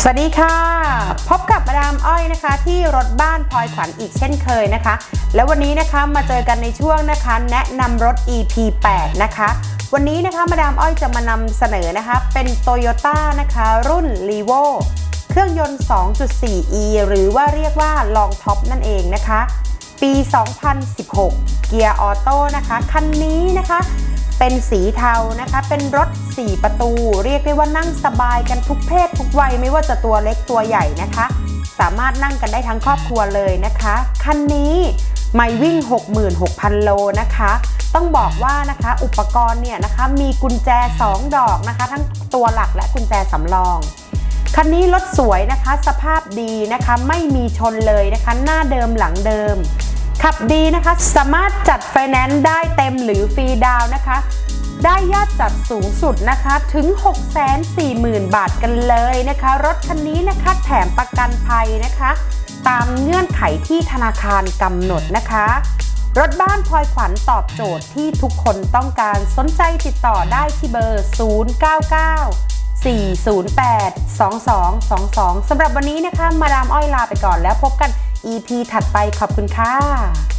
สวัสดีค่ะ พบกับมาดามอ้อยนะคะ ที่รถบ้านพลอยขวัญอีกเช่นเคยนะคะ แล้ววันนี้นะคะมาเจอกันในช่วงนะคะ แนะนำรถ EP 8 นะคะ วันนี้นะคะมาดามอ้อยจะมานำเสนอนะคะ เป็น Toyota นะคะ รุ่น r e v o เครื่องยนต์ 2.4e หรือว่าเรียกว่า Long Top นั่นเองนะคะ ปี 2016 เกียร์ออโต้นะคะ คันนี้นะคะ เป็นสีเทานะคะ เป็นรถ 4 ประตู เรียกได้ว่านั่งสบายกันทุกเพศทุกวัยไม่ว่าจะตัวเล็กตัวใหญ่นะคะ สามารถนั่งกันได้ทั้งครอบครัวเลยนะคะ คันนี้ไม่วิ่ง 66,000 โลนะคะ ต้องบอกว่านะคะอุปกรณ์เนี่ยนะคะมีกุญแจ 2 ดอกนะคะ ทั้งตัวหลักและกุญแจสำรองคันนี้รถสวยนะคะ สภาพดีนะคะ ไม่มีชนเลยนะคะ หน้าเดิมหลังเดิม ขับดีนะคะ สามารถจัดไฟแนนซ์ได้เต็มหรือฟรีดาวนะคะ ได้ยอดจัดสูงสุดนะคะถึง 640,000 บาทกันเลยนะคะ รถคันนี้นะคะแถมประกันภัยนะคะ ตามเงื่อนไขที่ธนาคารกำหนดนะคะ รถบ้านพลอยขวัญตอบโจทย์ที่ทุกคนต้องการสนใจติดต่อได้ที่เบอร์ 099 408 2222 สำหรับวันนี้นะคะ มาดามอ้อยลาไปก่อนแล้วพบกัน EP ถัดไปขอบคุณค่ะ